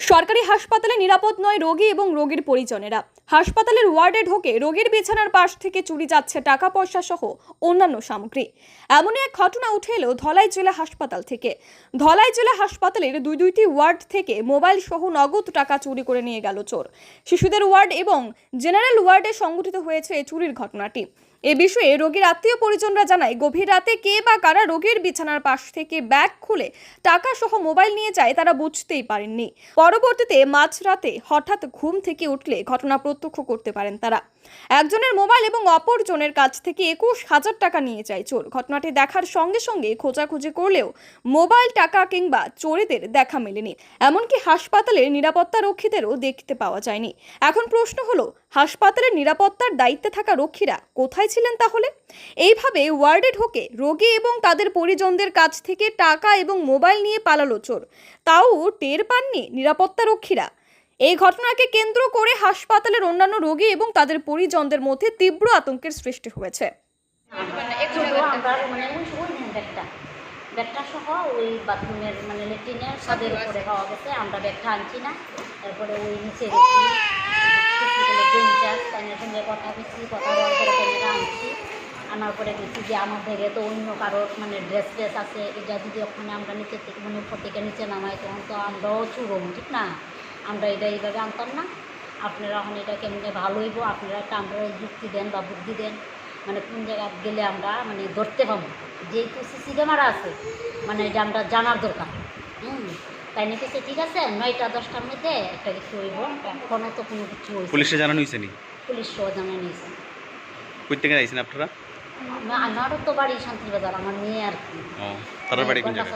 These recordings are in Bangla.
সরকারি হাসপাতালে নিরাপদ নয় রোগী এবং রোগীর পরিজনেরা। হাসপাতালের ওয়ার্ডে ঢোকে রোগীর বিছানার পাশ থেকে চুরি যাচ্ছে টাকা পয়সা সহ অন্যান্য সামগ্রী। এমনই এক ঘটনা উঠে এলো ধলাই জেলা হাসপাতাল থেকে। ধলাই জেলা হাসপাতালের দুই দুইটি ওয়ার্ড থেকে মোবাইল সহ নগদ টাকা চুরি করে নিয়ে গেল চোর। শিশুদের ওয়ার্ড এবং জেনারেল ওয়ার্ডে সংঘটিত হয়েছে এই চুরির ঘটনাটি। এ বিষয়ে রোগীর আত্মীয় পরিজনরা জানায়, গভীর রাতে কে বা কারা রোগীর বিছানার পাশ থেকে ব্যাগ খুলে টাকা সহ মোবাইল নিয়ে যায় তারা বুঝতেই পারেননি। পরবর্তীতে মাঝরাতে হঠাৎ ঘুম থেকে উঠলে ঘটনা প্রত্যক্ষ করতে পারেন তারা। একজনের মোবাইল এবং অপরজনের কাছ থেকে একুশ হাজার টাকা নিয়ে যায় চোর। ঘটনাটি দেখার সঙ্গে সঙ্গে খোঁজাখুঁজি করলেও মোবাইল টাকা কিংবা চোরেদের দেখা মেলেনি। এমনকি হাসপাতালের নিরাপত্তা রক্ষীদেরও দেখতে পাওয়া যায়নি। এখন প্রশ্ন হলো, হাসপাতালের নিরাপত্তার দায়িত্বে থাকা রক্ষীরা কোথায় ছিলেন তাহলে? এইভাবে ওয়ার্ডে ঢোকে রোগী এবং তাদের পরিজনদের কাছ থেকে টাকা এবং মোবাইল নিয়ে পালালো চোর। তাও টের পাননি নিরাপত্তা রক্ষীরা। এই ঘটনাকে কেন্দ্র করে হাসপাতালের অন্যান্য রোগী এবং তাদের পরিজনদের মধ্যে তীব্র আতঙ্কের সৃষ্টি হয়েছে। ব্যাগটা সহ ওই বাথরুমের মানে লেট্রিনের উপরে গেছে আমরা ব্যাগটা আনছি না তারপরে ওই নিচে সঙ্গে কথা বলছি কথা বলার পরে আনছি আনার পরে গেছি যে আমার ব্যাগে তো অন্য কারোর মানে ড্রেস ট্রেস আছে এটা যদি ওখানে আমরা নিচে থেকে মানে উপর থেকে নিচে নামাই, তখন তো আমরাও চুরম ঠিক না? আমরা এটা এইভাবে আনতাম না। আপনারা এখন এটা কেমনে ভালো হইব? আপনারা একটা আমরা যুক্তি দেন বা বুদ্ধি দেন। মানে কোন জায়গায় গেলে আমরা মানে ধরতে পাবো যেহেতু সিসি ক্যামেরা আছে মানে এটা আমরা জানার দরকার। হুম তাই নাকি সে ঠিক আছে? নয়টা দশটার মধ্যে একটা কিছু হইব। এখনও তো কোনো কিছু হয়েছে পুলিশে জানানো হয়েছে নি? পুলিশ সহ জানা নিয়েছে কই থেকে আইছেন আপনারা? আমারও তো বাড়ি শান্তিবাজার আমার মেয়ে আর কি। তার বাড়ি কোন জায়গায়?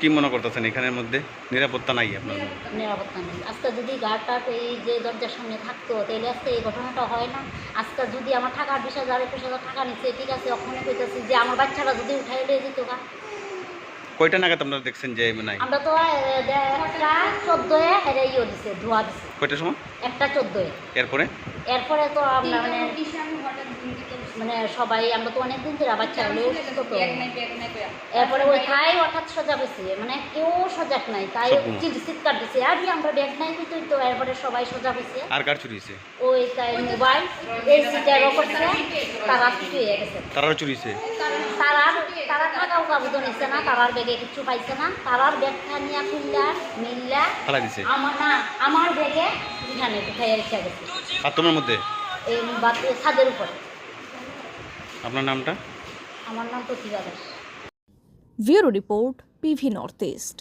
কি মনে করতেছেন? এখানের মধ্যে নিরাপত্তা নাই আপনার নিরাপত্তা নেই। আজকে যদি গাড়টা এই যে দরজার সামনে থাকতো তাহলে আজকে এই ঘটনাটা হয় না। আজকে যদি আমার থাকার বিষয় হাজার একুশ হাজার টাকা নিচ্ছে ঠিক আছে ওখানে কইতেছি যে আমার বাচ্চারা যদি উঠাই লিয়ে যেত গা। কয়টা নাগাদ আপনারা দেখছেন যে নাই? আমরা তো একটা চোদ্দোয় হেরে ইয়ে দিছে ধোয়া দিছে। কয়টার সময়? একটা চোদ্দোয়। এরপরে? এরপরে তো আমরা মানে মানে সবাই আমরা তো অনেক দিন ধরে বাচ্চা হলে এরপরে ওই খাই হঠাৎ সজাগ হয়েছে। মানে কেউ সজাগ নাই তাই চিৎকার দিছে আর আমরা ব্যাগ নাই কিন্তু তো এরপরে সবাই সজাগ হয়েছে। আর কার চুরি হয়েছে? ওই তাই মোবাইল এই সিটারও করছে তারা কিছু হয়ে গেছে। তারাও চুরি হয়েছে? তারার তারা টাকাও কাবুদ নিচ্ছে না তারার ব্যাগে কিছু পাইছে না তারার ব্যাগটা নিয়ে খুললা মিললা আমার না আমার ব্যাগে এখানে উঠাই রেখে গেছে আর তোমার মধ্যে? এই ছাদের উপরে। আপনার নামটা? আমার নাম Pratibha Das. Bureau report P V north east.